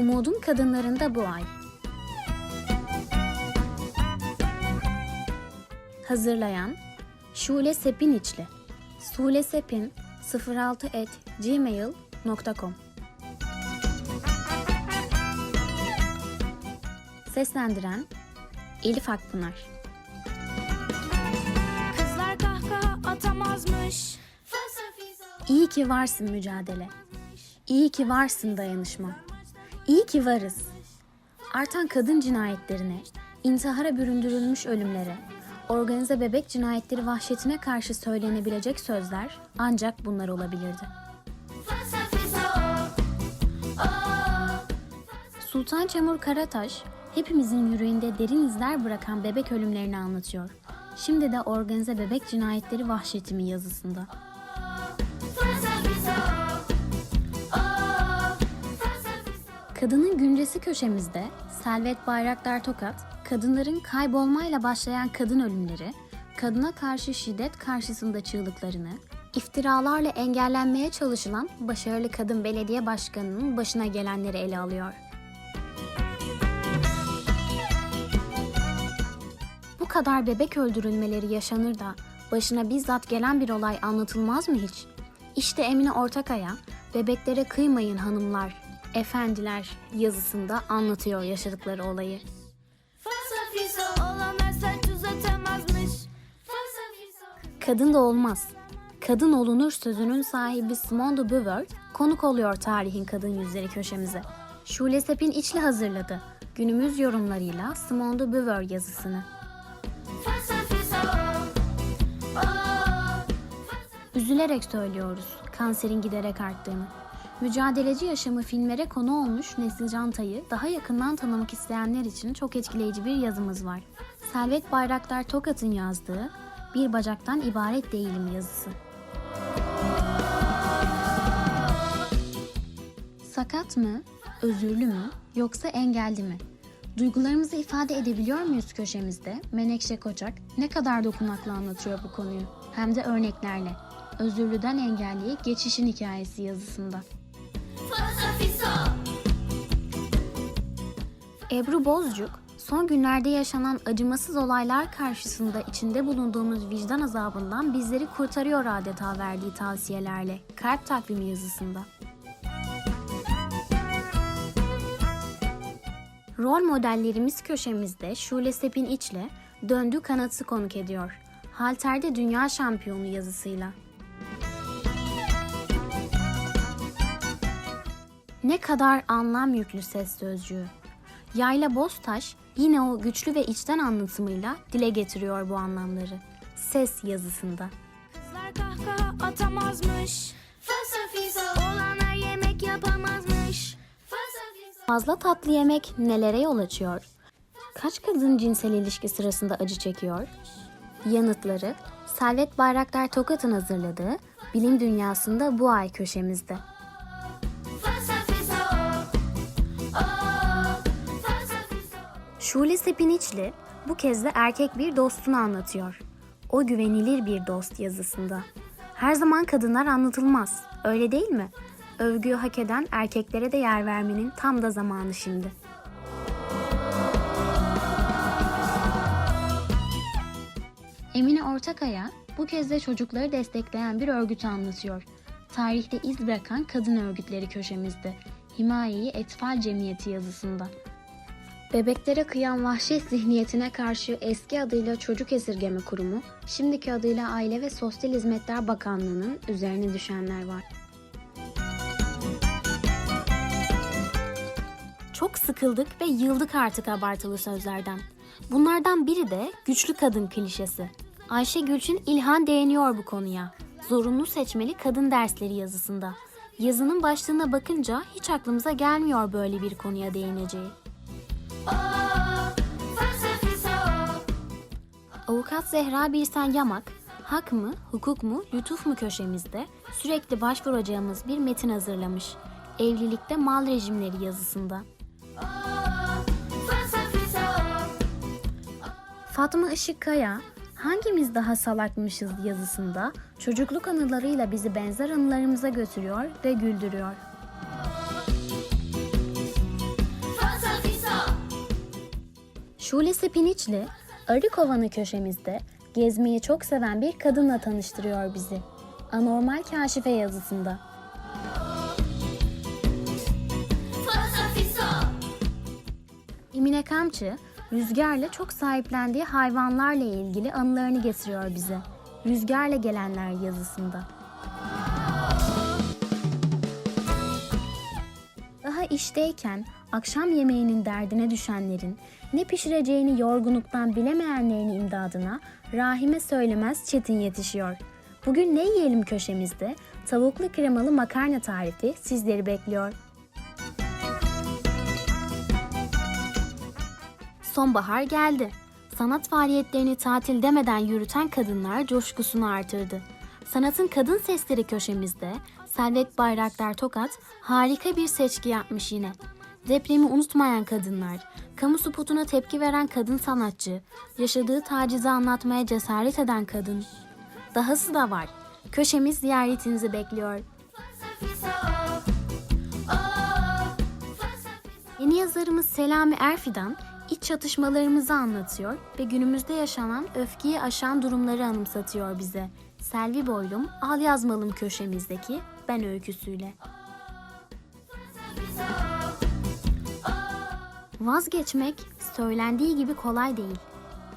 Umudun kadınlarında bu ay. Hazırlayan Şule Sepiniçli Sule Sepin 06 et gmail.com Seslendiren Elif Akpınar Kızlar kahkaha atamazmış. İyi ki varsın mücadele. İyi ki varsın dayanışma. İyi ki varız. Artan kadın cinayetlerine, intihara büründürülmüş ölümlere, organize bebek cinayetleri vahşetine karşı söylenebilecek sözler ancak bunlar olabilirdi. Sultan Çamur Karataş, hepimizin yüreğinde derin izler bırakan bebek ölümlerini anlatıyor. Şimdi de organize bebek cinayetleri vahşetimi yazısında. Kadının güncesi köşemizde Selvet Bayraktar Tokat, kadınların kaybolmayla başlayan kadın ölümleri, kadına karşı şiddet karşısında çığlıklarını, iftiralarla engellenmeye çalışılan başarılı kadın belediye başkanının başına gelenleri ele alıyor. Bu kadar bebek öldürülmeleri yaşanır da başına bizzat gelen bir olay anlatılmaz mı hiç? İşte Emine Ortakaya, bebeklere kıymayın hanımlar, efendiler yazısında anlatıyor yaşadıkları olayı. Kadın da olmaz. Kadın olunur sözünün sahibi Simone de Beauvoir konuk oluyor tarihin kadın yüzleri köşemize. Şule Sepin içli hazırladı. Günümüz yorumlarıyla Simone de Beauvoir yazısını. Üzülerek söylüyoruz kanserin giderek arttığını. Mücadeleci yaşamı filmlere konu olmuş Nesil Canta'yı daha yakından tanımak isteyenler için çok etkileyici bir yazımız var. Selvet Bayraktar Tokat'ın yazdığı Bir Bacaktan İbaret Değilim yazısı. Sakat mı, özürlü mü yoksa engelli mi? Duygularımızı ifade edebiliyor muyuz köşemizde? Menekşe Koçak ne kadar dokunaklı anlatıyor bu konuyu. Hem de örneklerle. Özürlüden engelliye geçişin hikayesi yazısında. Ebru Bozcuk, son günlerde yaşanan acımasız olaylar karşısında içinde bulunduğumuz vicdan azabından bizleri kurtarıyor adeta verdiği tavsiyelerle. Kalp takvimi yazısında. Rol modellerimiz köşemizde Şule Sepin İç'le Döndü Kanat'ı konuk ediyor. Halter'de dünya şampiyonu yazısıyla. Ne kadar anlam yüklü ses sözcüğü. Yayla Boztaş yine o güçlü ve içten anlatımıyla dile getiriyor bu anlamları. Ses yazısında. Kızlar kahkaha atamazmış. Olanlar yemek yapamazmış. Fazla tatlı yemek nelere yol açıyor? Kaç kadın cinsel ilişki sırasında acı çekiyor? Yanıtları Selvet Bayraktar Tokat'ın hazırladığı Bilim Dünyasında bu ay köşemizde. Şule Sepiniçli bu kez de erkek bir dostunu anlatıyor. O güvenilir bir dost yazısında. Her zaman kadınlar anlatılmaz, öyle değil mi? Övgüyü hak eden erkeklere de yer vermenin tam da zamanı şimdi. Emine Ortakaya bu kez de çocukları destekleyen bir örgütü anlatıyor. Tarihte iz bırakan kadın örgütleri köşemizde. Himayeyi Etfal Cemiyeti yazısında. Bebeklere kıyan vahşet zihniyetine karşı eski adıyla Çocuk Esirgeme Kurumu, şimdiki adıyla Aile ve Sosyal Hizmetler Bakanlığı'nın üzerine düşenler var. Çok sıkıldık ve yıldık artık abartılı sözlerden. Bunlardan biri de güçlü kadın klişesi. Ayşe Gülçin İlhan değiniyor bu konuya. Zorunlu seçmeli kadın dersleri yazısında. Yazının başlığına bakınca hiç aklımıza gelmiyor böyle bir konuya değineceği. Avukat Zehra Birsen Yamak, hak mı, hukuk mu, lütuf mu köşemizde sürekli başvuracağımız bir metin hazırlamış. Evlilikte mal rejimleri yazısında. Fatma Işık Kaya, hangimiz daha salakmışız yazısında çocukluk anılarıyla bizi benzer anılarımıza götürüyor ve güldürüyor. Şule Sepiniçli, Arı Kovanı köşemizde gezmeyi çok seven bir kadınla tanıştırıyor bizi. Anormal Kaşife yazısında. Emine Kamçı, rüzgarla çok sahiplendiği hayvanlarla ilgili anılarını getiriyor bize. Rüzgarla gelenler yazısında. Daha işteyken akşam yemeğinin derdine düşenlerin, ne pişireceğini yorgunluktan bilemeyenlerin imdadına Rahime Söylemez Çetin yetişiyor. Bugün ne yiyelim köşemizde tavuklu kremalı makarna tarifi sizleri bekliyor. Sonbahar geldi. Sanat faaliyetlerini tatil demeden yürüten kadınlar coşkusunu artırdı. Sanatın kadın sesleri köşemizde Selvet Bayraktar Tokat harika bir seçki yapmış yine. Depremi unutmayan kadınlar, kamu spotuna tepki veren kadın sanatçı, yaşadığı tacizi anlatmaya cesaret eden kadın. Dahası da var. Köşemiz ziyaretinizi bekliyor. Yeni yazarımız Selami Erfidan iç çatışmalarımızı anlatıyor ve günümüzde yaşanan öfkeyi aşan durumları anımsatıyor bize. Selvi Boylum Al Yazmalım köşemizdeki Ben öyküsüyle. Vazgeçmek söylendiği gibi kolay değil.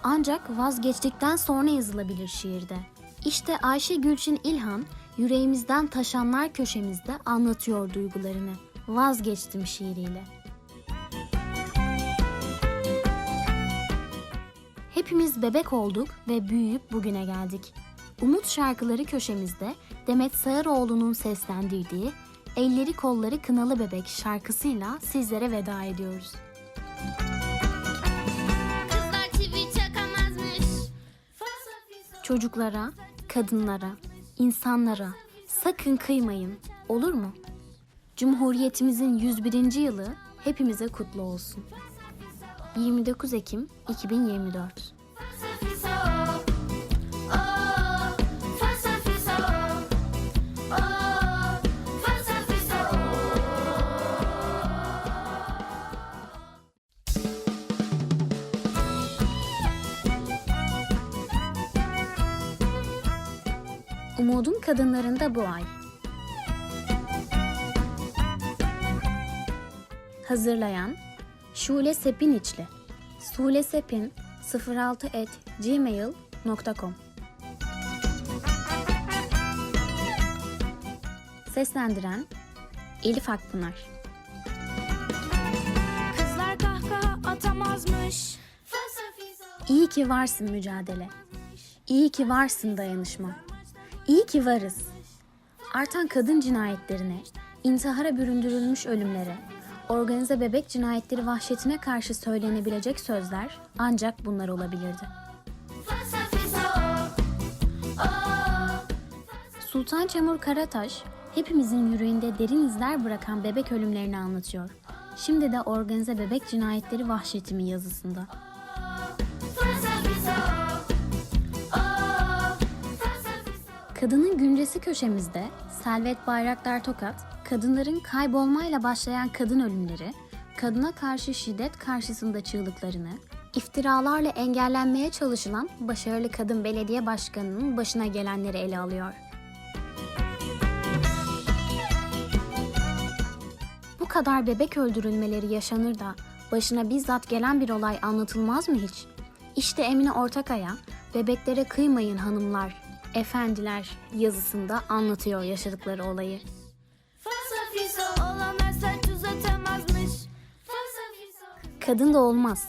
Ancak vazgeçtikten sonra yazılabilir şiirde. İşte Ayşe Gülçin İlhan yüreğimizden taşanlar köşemizde anlatıyor duygularını. Vazgeçtim şiiriyle. Hepimiz bebek olduk ve büyüyüp bugüne geldik. Umut şarkıları köşemizde Demet Sağıroğlu'nun seslendirdiği Elleri Kolları Kınalı Bebek şarkısıyla sizlere veda ediyoruz. Çocuklara, kadınlara, insanlara sakın kıymayın. Olur mu? Cumhuriyetimizin 101. yılı hepimize kutlu olsun. 29 Ekim 2024 Umudun kadınlarında bu ay. Hazırlayan Şule Sepiniçli. Sule Sepin 06 et gmail.com Seslendiren Elif Akpınar Kızlar kahkaha atamazmış. İyi ki varsın mücadele. İyi ki varsın dayanışma. İyi ki varız. Artan kadın cinayetlerine, intihara büründürülmüş ölümlere, organize bebek cinayetleri vahşetine karşı söylenebilecek sözler ancak bunlar olabilirdi. Sultan Çamur Karataş, hepimizin yüreğinde derin izler bırakan bebek ölümlerini anlatıyor. Şimdi de organize bebek cinayetleri vahşetimi yazısında. Kadının Güncesi köşemizde Selvet Bayraktar Tokat, kadınların kaybolmayla başlayan kadın ölümleri, kadına karşı şiddet karşısında çığlıklarını, iftiralarla engellenmeye çalışılan başarılı kadın belediye başkanının başına gelenleri ele alıyor. Bu kadar bebek öldürülmeleri yaşanır da başına bizzat gelen bir olay anlatılmaz mı hiç? İşte Emine Ortakaya, bebeklere kıymayın hanımlar, efendiler yazısında anlatıyor yaşadıkları olayı. Kadın da olmaz.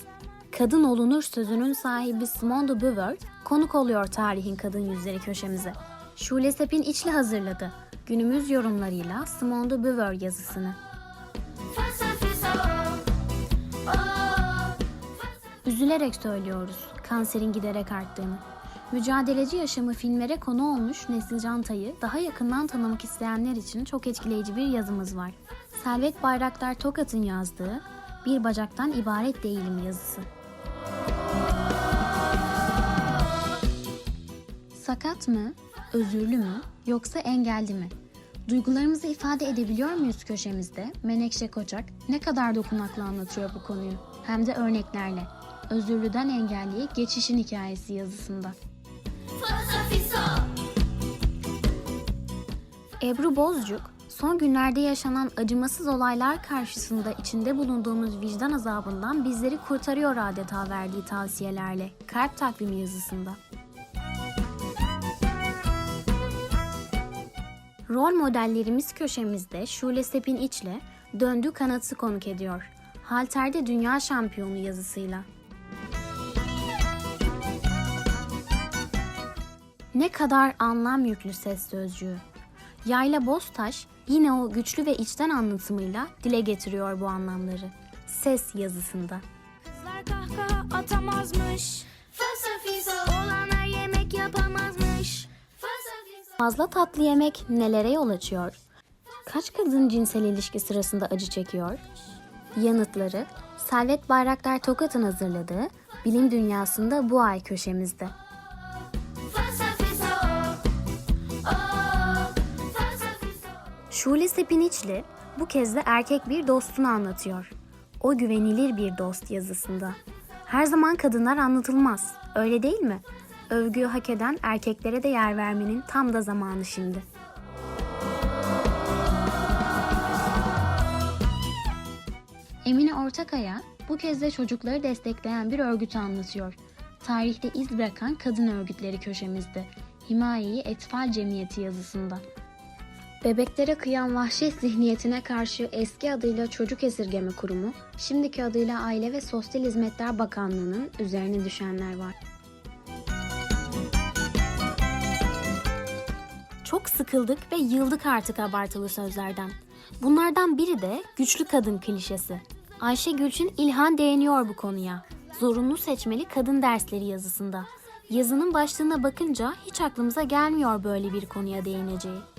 Kadın olunur sözünün sahibi Simone de Beauvoir konuk oluyor tarihin kadın yüzleri köşemize. Şule Sepin içli hazırladı. Günümüz yorumlarıyla Simone de Beauvoir yazısını. Üzülerek söylüyoruz kanserin giderek arttığını. Mücadeleci yaşamı filmlere konu olmuş Nesil Canta'yı daha yakından tanımak isteyenler için çok etkileyici bir yazımız var. Selvet Bayraktar Tokat'ın yazdığı Bir Bacaktan İbaret Değilim yazısı. Sakat mı, özürlü mü yoksa engelli mi? Duygularımızı ifade edebiliyor muyuz köşemizde? Menekşe Koçak ne kadar dokunaklı anlatıyor bu konuyu. Hem de örneklerle. özürlüden engelliye geçişin hikayesi yazısında. Ebru Bozcuk, son günlerde yaşanan acımasız olaylar karşısında içinde bulunduğumuz vicdan azabından bizleri kurtarıyor adeta verdiği tavsiyelerle kalp takvimi yazısında. Rol modellerimiz köşemizde Şule Sepin İç'le Döndü Kanat'ı konuk ediyor. Halter'de dünya şampiyonu yazısıyla. Ne kadar anlam yüklü ses sözcüğü. Yayla Boztaş yine o güçlü ve içten anlatımıyla dile getiriyor bu anlamları. Ses yazısında. Kızlar kahkaha atamazmış. Fasafiso. Oğlanlar yemek yapamazmış. Fasafiso. Fazla tatlı yemek nelere yol açıyor? Kaç kadın cinsel ilişki sırasında acı çekiyor? Yanıtları Servet Bayraktar Tokat'ın hazırladığı Bilim Dünyasında bu ay köşemizde. Şule Sepiniçli bu kez de erkek bir dostunu anlatıyor. O güvenilir bir dost yazısında. Her zaman kadınlar anlatılmaz, öyle değil mi? Övgüyü hak eden erkeklere de yer vermenin tam da zamanı şimdi. Emine Ortakaya bu kez de çocukları destekleyen bir örgütü anlatıyor. Tarihte iz bırakan kadın örgütleri köşemizde. Himayeyi Etfal Cemiyeti yazısında. Bebeklere kıyan vahşet zihniyetine karşı eski adıyla Çocuk Esirgeme Kurumu, şimdiki adıyla Aile ve Sosyal Hizmetler Bakanlığı'nın üzerine düşenler var. Çok sıkıldık ve yıldık artık abartılı sözlerden. Bunlardan biri de güçlü kadın klişesi. Ayşe Gülçin İlhan değiniyor bu konuya. Zorunlu seçmeli kadın dersleri yazısında. Yazının başlığına bakınca hiç aklımıza gelmiyor böyle bir konuya değineceği.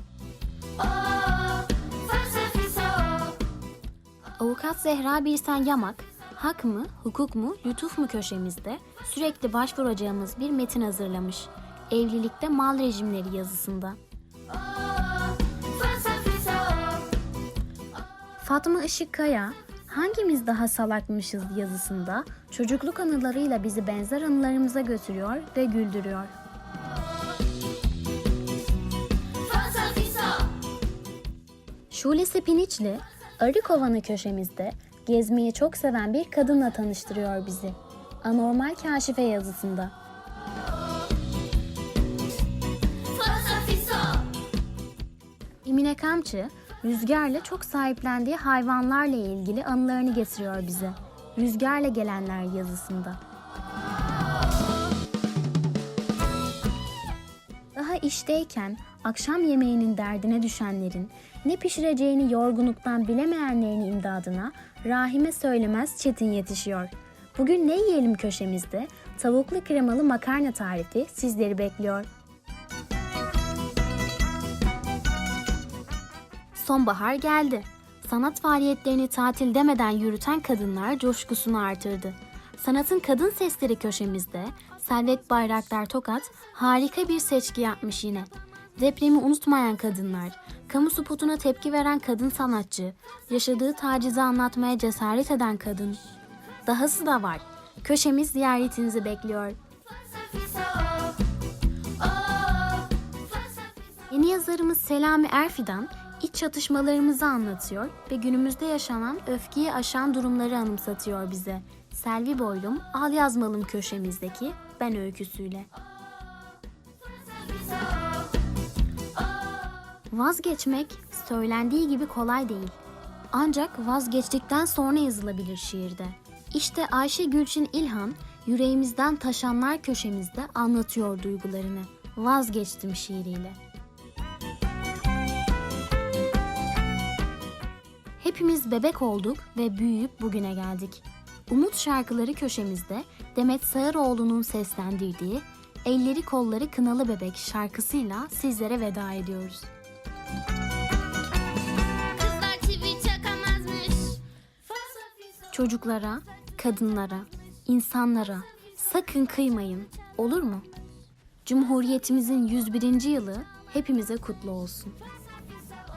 Avukat Zehra Birsen Yamak, hak mı, hukuk mu, lütuf mu köşemizde sürekli başvuracağımız bir metin hazırlamış. Evlilikte mal rejimleri yazısında. Fatma Işık Kaya, hangimiz daha salakmışız yazısında çocukluk anılarıyla bizi benzer anılarımıza götürüyor ve güldürüyor. Şule Sepiniçli, Arı Kovanı köşemizde gezmeyi çok seven bir kadınla tanıştırıyor bizi. Anormal Kaşife yazısında. Emine Kamçı, rüzgarla çok sahiplendiği hayvanlarla ilgili anılarını getiriyor bize. Rüzgarla gelenler yazısında. Daha işteyken akşam yemeğinin derdine düşenlerin, ne pişireceğini yorgunluktan bilemeyenlerin imdadına Rahime Söylemez Çetin yetişiyor. Bugün ne yiyelim köşemizde tavuklu kremalı makarna tarifi sizleri bekliyor. Sonbahar geldi. Sanat faaliyetlerini tatil demeden yürüten kadınlar coşkusunu artırdı. Sanatın kadın sesleri köşemizde Servet Bayraktar Tokat harika bir seçki yapmış yine. Depremi unutmayan kadınlar, kamu spotuna tepki veren kadın sanatçı, yaşadığı tacizi anlatmaya cesaret eden kadın. Dahası da var. Köşemiz ziyaretinizi bekliyor. Yeni yazarımız Selami Erfidan iç çatışmalarımızı anlatıyor ve günümüzde yaşanan öfkeyi aşan durumları anımsatıyor bize. Selvi Boylum Al Yazmalım köşemizdeki Ben öyküsüyle. Vazgeçmek söylendiği gibi kolay değil. Ancak vazgeçtikten sonra yazılabilir şiirde. İşte Ayşe Gülçin İlhan yüreğimizden taşanlar köşemizde anlatıyor duygularını. Vazgeçtim şiiriyle. Hepimiz bebek olduk ve büyüyüp bugüne geldik. Umut şarkıları köşemizde Demet Sağıroğlu'nun seslendirdiği Elleri Kolları Kınalı Bebek şarkısıyla sizlere veda ediyoruz. Kızlar çivi çakamazmış. Çocuklara, kadınlara, insanlara sakın kıymayın. Olur mu? Cumhuriyetimizin 101. yılı hepimize kutlu olsun.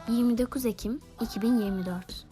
29 Ekim 2024